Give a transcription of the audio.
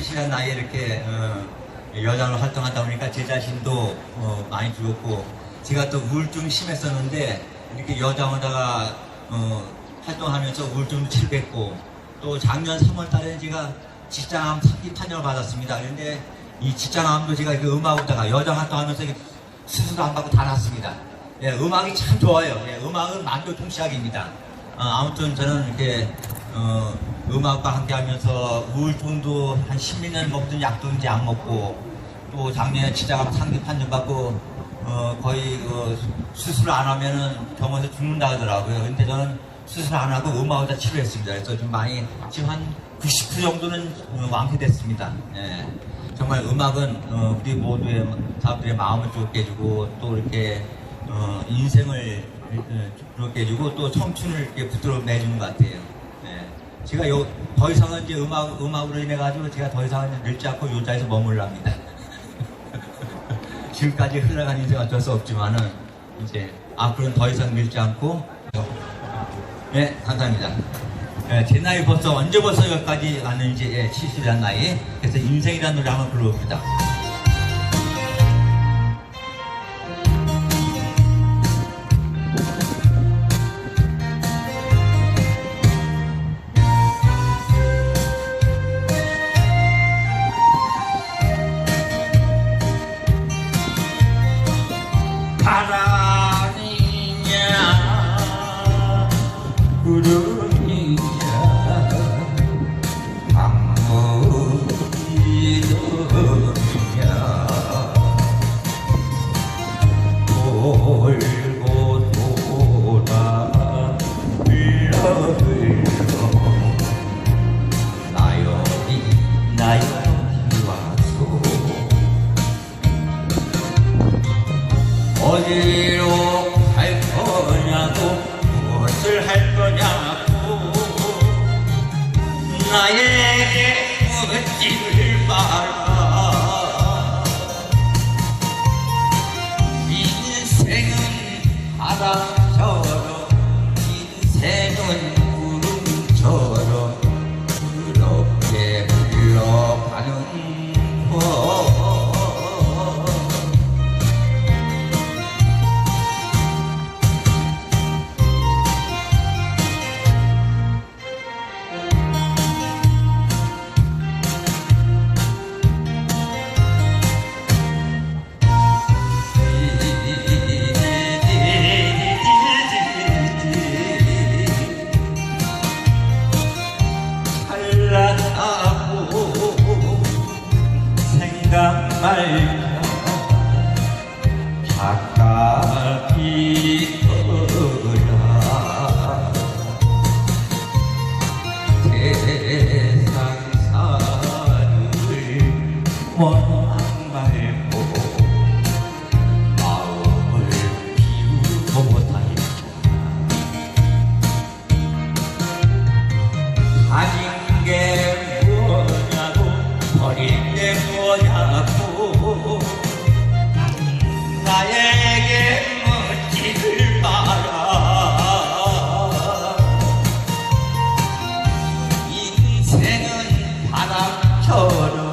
70년 나이에 이렇게 어, 여장으로 활동하다 보니까 제 자신도 어, 많이 죽었고 제가 또 우울증이 심했었는데 이렇게 여장하다가 어, 활동하면서 우울증도 치료했고 또 작년 3월 달에 제가 직장암 상기 판정을 받았습니다. 그런데 이 직장암도 제가 이렇게 음악으로다가 여장 활동하면서 수술도 안 받고 다 났습니다. 예, 음악이 참 좋아요. 예, 음악은 만도 동시학입니다. 어, 아무튼 저는 이렇게 어, 음악과 함께 하면서 우울증도 한 10몇 년 먹던 약도 이제 안 먹고 또 작년에 치자가 상기 판정 받고 어, 거의 그 수술 안 하면은 병원에서 죽는다 하더라고요. 근데 저는 수술 안 하고 음악으로 다 치료했습니다. 그래서 좀 많이 지금 한 90% 정도는 어, 완쾌됐습니다. 예. 정말 음악은 어, 우리 모두의 사람들의 마음을 좋게 해주고 또 이렇게 어, 인생을 어, 그렇게 해주고 또 청춘을 이렇게 부드럽게 해주는 것 같아요. 예. 제가 요, 더 이상은 이제 음악, 음악으로 인해가지고 제가 더 이상은 늙지 않고 요 자리에서 머물랍니다. 지금까지 흘러간 인생 어쩔 수 없지만은 이제 앞으로는 더 이상 늙지 않고 네 감사합니다. 예, 제 나이 벌써 언제 벌써 여기까지 왔는지 예, 70이란 나이 그래서 인생이라는 노래 한번 불러봅니다. 돌고 돌아 흘러 흘러 나연이 나연이 와서 어디로 갈 거냐고 무엇을 할 거냐고 나에게 묻지 바람 말까? 착각이 거라 세상 사를 못 생은 바람처럼